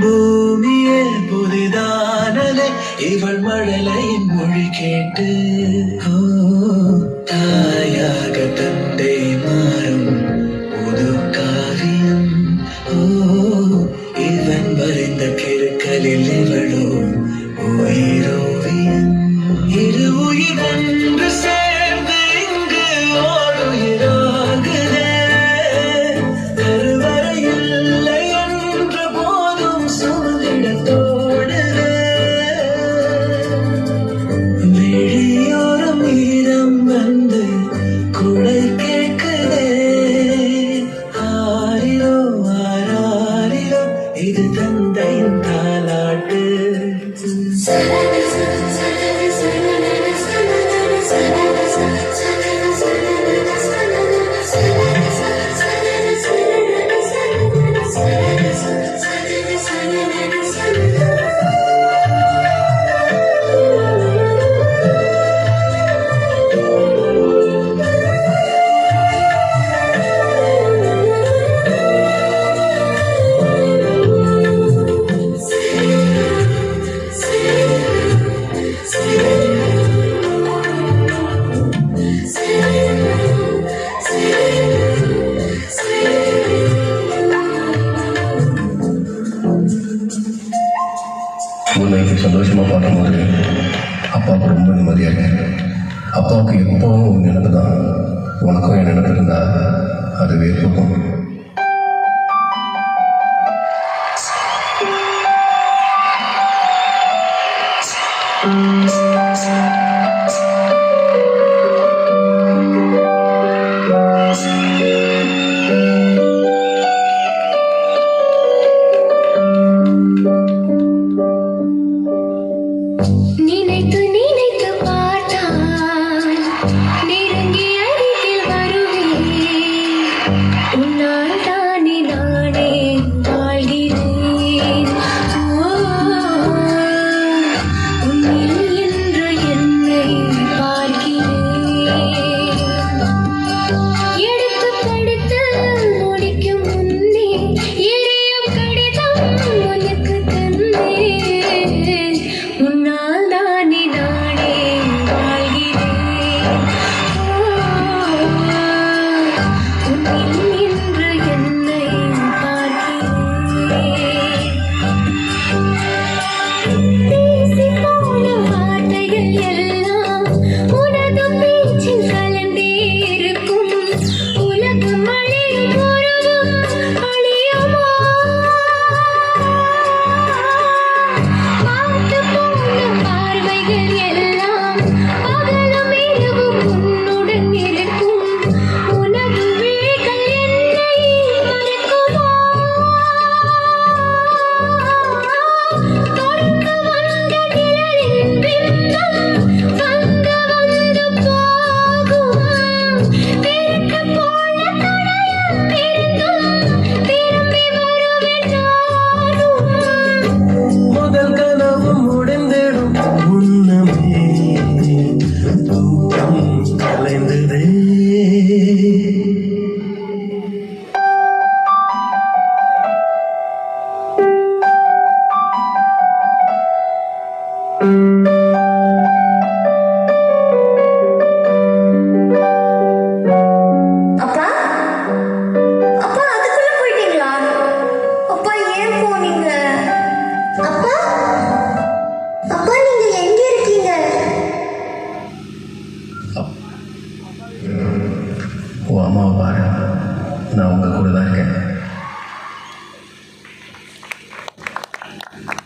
பூமியே புதிதானலே இவள் மழலையின் மொழி கேட்டு. Bye. அப்போ ரொம்ப நிம்மதியாக அப்பாவுக்கு எப்பவும் ஒரு நினைப்பு தான். உனக்கும் என் நினைப்பு இருந்தால் அதுவே போகும் மறைந்ததே அம்மாவை பாரு நான் உங்கள் கூட தான் இருக்கேன்.